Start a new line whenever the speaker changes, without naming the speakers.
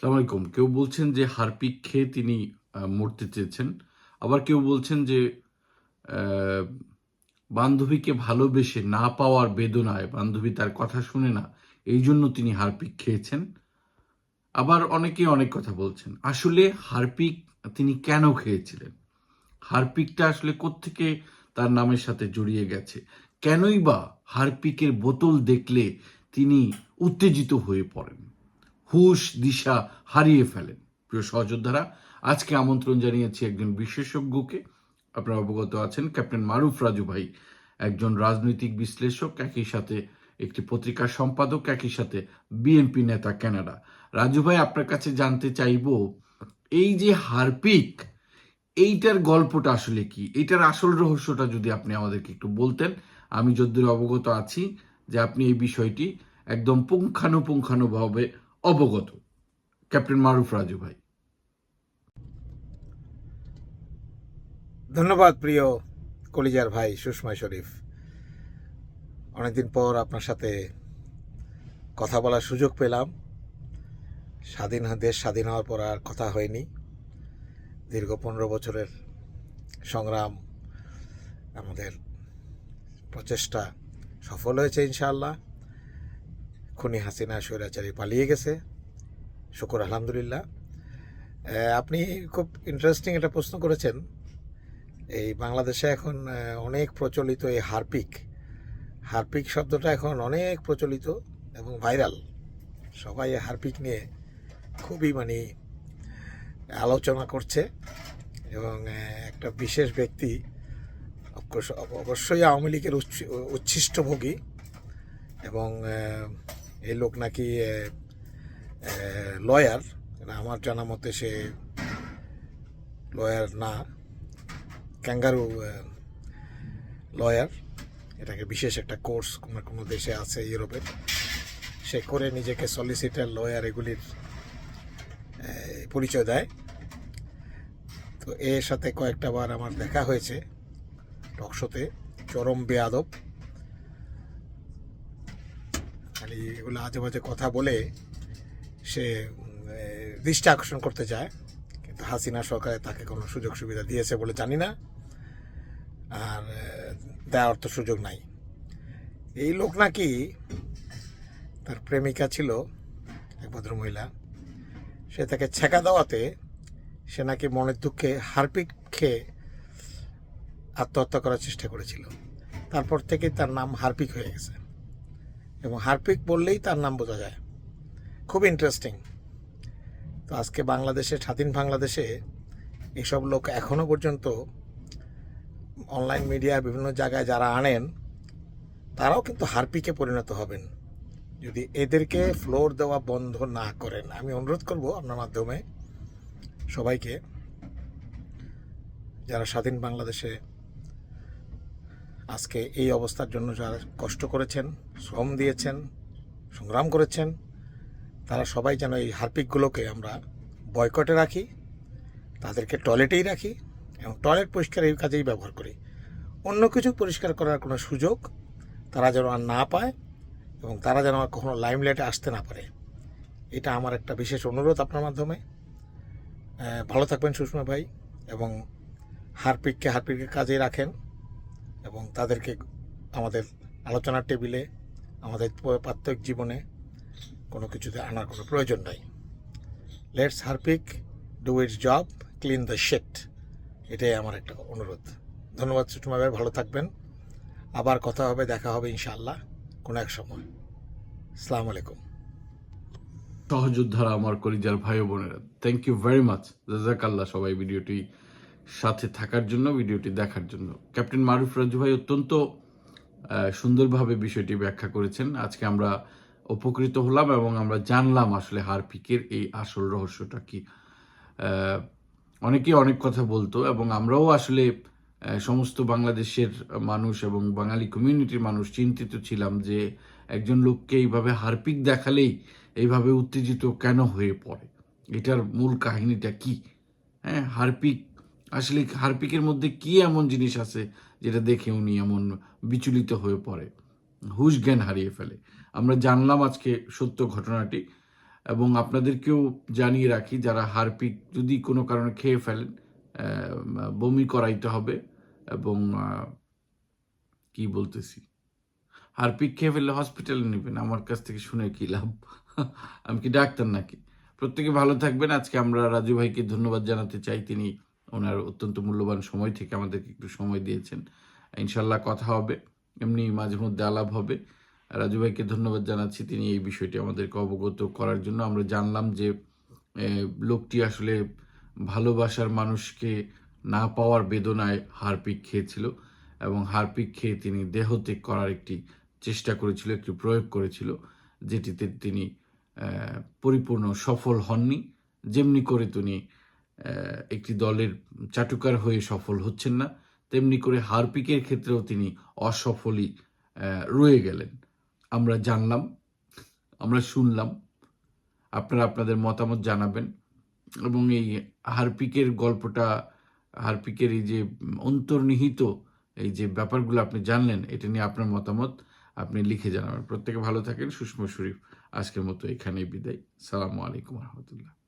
সালাম আলাইকুম। কেউ বলছেন যে হারপিক খেয়ে তিনি মরতে চেয়েছেন। আবার কেউ বলছেন যে বান্ধবীকে ভালোবেসে না পাওয়ার বেদনায় বান্ধবী তার কথা শুনে না এই জন্য তিনি হারপিক খেয়েছেন। আবার অনেকেই অনেক কথা বলছেন। আসলে হারপিক তিনি কেন খেয়েছিলেন? হারপিকটা আসলে কোত্থেকে তার নামের সাথে জড়িয়ে গেছে? কেনই বা হারপিকের বোতল দেখলে তিনি উত্তেজিত হয়ে পড়েন? হুশ দিশা হারিয়ে ফেলেন। প্রিয় সহযোদ্ধারা, আজকে আমন্ত্রণ জানিয়েছি একজন বিশেষজ্ঞকে। আপনারা অবগত আছেন, ক্যাপ্টেন মারুফ রাজু ভাই, একজন রাজনৈতিক বিশ্লেষক, একই সাথে একটি পত্রিকার সম্পাদক, একই সাথে বিএনপি নেতা কানাডা। রাজু ভাই, আপনার কাছে জানতে চাইব, এই যে হারপিক, এইটার গল্পটা আসলে কি? এইটার আসল রহস্যটা যদি আপনি আমাদেরকে একটু বলতেন, আমি যদ্দূর অবগত আছি যে আপনি এই বিষয়টি একদম পুঙ্খানুপুঙ্খানুভাবে অবগত। ক্যাপ্টেন মারুফ রাজু ভাই।
ধন্যবাদ প্রিয় কলিজার ভাই সুষমা শরীফ। অনেকদিন পর আপনার সাথে কথা বলার সুযোগ পেলাম। স্বাধীন দেশ স্বাধীন হওয়ার পর আর কথা হয়নি। দীর্ঘ পনেরো বছরের সংগ্রাম আমাদের প্রচেষ্টা সফল হয়েছে ইনশাআল্লাহ। খুনি হাসিনা স্বৈরাচারী পালিয়ে গেছে। শুকুর, আলহামদুলিল্লাহ। আপনি খুব ইন্টারেস্টিং একটা প্রশ্ন করেছেন। এই বাংলাদেশে এখন অনেক প্রচলিত এই হারপিক। হারপিক শব্দটা এখন অনেক প্রচলিত এবং ভাইরাল। সবাই হারপিক নিয়ে খুবই মানে আলোচনা করছে এবং একটা বিশেষ ব্যক্তি অবশ্যই আওয়ামী লীগের উচ্ছ- উচ্ছিষ্টভোগী এবং এই লোক নাকি লয়ার আমার জানা মতে সে লয়ার না ক্যাঙ্গারু লয়ার এটাকে বিশেষ একটা কোর্স কোনো কোনো দেশে আছে ইউরোপের সে করে নিজেকে সলিসিটার লয়ার এগুলির পরিচয় দেয়। তো এর সাথে কয়েকটা বার আমার দেখা হয়েছে টকশোতে চরম বেয়াদব। খালি এগুলো আজে বাজে কথা বলে সে দৃষ্টি আকর্ষণ করতে চায়। কিন্তু হাসিনা সরকারে তাকে কোনো সুযোগ সুবিধা দিয়েছে বলে জানি না। আর দেওয়ার তো সুযোগ নাই। এই লোক নাকি তার প্রেমিকা ছিল, এক ভদ্র মহিলা সে তাকে ছেঁকা দেওয়াতে সে নাকি মনের দুঃখে হারপিক খেয়ে আত্মহত্যা করার চেষ্টা করেছিল। তারপর থেকে তার নাম হারপিক হয়ে গেছে। এবং হারপিক বললেই তার নাম বোঝা যায়। খুব ইন্টারেস্টিং তো আজকে বাংলাদেশে, স্বাধীন বাংলাদেশে এসব লোক এখনও পর্যন্ত অনলাইন মিডিয়া বিভিন্ন জায়গায় যারা আনেন, তারাও কিন্তু হারপিকে পরিণত হবেন। যদি এদেরকে ফ্লোর দেওয়া বন্ধ না করেন, আমি অনুরোধ করব আপনার মাধ্যমে সবাইকে, যারা স্বাধীন বাংলাদেশে আজকে এই অবস্থার জন্য যারা কষ্ট করেছেন, শ্রম দিয়েছেন, সংগ্রাম করেছেন, তারা সবাই যেন এই হারপিকগুলোকে আমরা বয়কটে রাখি, তাদেরকে টয়লেটেই রাখি এবং টয়লেট পরিষ্কার এই কাজেই ব্যবহার করি। অন্য কিছু পরিষ্কার করার কোনো সুযোগ তারা যেন আর না পায় এবং তারা যেন আর কখনো লাইমলাইটে আসতে না পারে। এটা আমার একটা বিশেষ অনুরোধ আপনার মাধ্যমে। ভালো থাকবেন সুষমা ভাই এবং হারপিককে হারপিকের কাজেই রাখেন। এবং তাদেরকে আমাদের আলোচনার টেবিলে, আমাদের প্রাত্যহিক জীবনে কোনো কিছুতে আনার কোনো প্রয়োজন নাই। Let's Harpic do its job clean the seat এটাই আমার একটা অনুরোধ। ধন্যবাদ সুষমা ভাই, ভালো থাকবেন। আবার কথা হবে, দেখা হবে ইনশাআল্লাহ কোনো এক সময়। আসসালামু আলাইকুম।
সহযোদ্ধারা আমার কলিজার ভাই বোনেরা থ্যাংক ইউ ভেরি মাচ জাজাকাল্লাহ সবাই ভিডিওটি সাথে থাকার জন্য, ভিডিওটি দেখার জন্য। ক্যাপ্টেন মারুফ রাজু ভাই অত্যন্ত সুন্দরভাবে বিষয়টি ব্যাখ্যা করেছেন। আজকে আমরা উপকৃত হলাম এবং আমরা জানলাম আসলে হারপিকের এই আসল রহস্যটা কি। অনেকেই অনেক কথা বলতো এবং আমরাও আসলে সমস্ত বাংলাদেশের মানুষ এবং বাঙালি কমিউনিটির মানুষ চিন্তিত ছিলাম যে একজন লোককে এইভাবে হারপিক দেখালেই এইভাবে উত্তেজিত কেন হয়ে পড়ে? এটার মূল কাহিনীটা কি? হ্যাঁ হারপিক আসলে হারপিকের মধ্যে কি এমন জিনিস আছে যেটা দেখে উনি এমন বিচলিত হয়ে পড়ে? হুশ জ্ঞান হারিয়ে ফেলে। আমরা জানলাম আজকে সত্য ঘটনাটি এবং আপনাদেরকেও জানিয়ে রাখি, যারা হারপিক যদি কোনো কারণে খেয়ে ফেলেন বমি করাইতে হবে এবং কি বলতেছি? হারপিক খেয়ে ফেললে হসপিটালে নেবেন। আমার কাছ থেকে শুনে কি লাভ? আমি কি ডাক্তার নাকি? প্রত্যেকে ভালো থাকবেন। আজকে আমরা রাজু ভাইকে ধন্যবাদ জানাতে চাই। তিনি ওনার অত্যন্ত মূল্যবান সময় থেকে আমাদেরকে একটু সময় দিয়েছেন। ইনশাল্লাহ কথা হবে, এমনি মাঝে মধ্যে আলাপ হবে। রাজু ভাইকে ধন্যবাদ জানাচ্ছি তিনি এই বিষয়টি আমাদেরকে অবগত করার জন্য। আমরা জানলাম যে লোকটি আসলে ভালোবাসার মানুষকে না পাওয়ার বেদনায় হারপিক খেয়েছিল এবং হারপিক খেয়ে তিনি দেহত্যাগ করার একটি চেষ্টা করেছিল, একটি প্রয়োগ করেছিল, যেটিতে তিনি পরিপূর্ণ সফল হননি। যেমনি করে তিনি একটি দলের চাটুকার হয়ে সফল হচ্ছেন না। তেমনি করে হারপিকের ক্ষেত্রেও তিনি অসফলই রয়ে গেলেন। আমরা জানলাম, আমরা শুনলাম, আপনারা আপনাদের মতামত জানাবেন। এবং এই হারপিকের গল্পটা, হারপিকের এই যে অন্তর্নিহিত এই যে ব্যাপারগুলো আপনি জানলেন, এটা নিয়ে আপনার মতামত আপনি লিখে জানাবেন। প্রত্যেকে ভালো থাকেন, সুষমা শরীফ আজকের মতো এখানেই বিদায়। সালামু আলাইকুম রহমতুল্লাহ।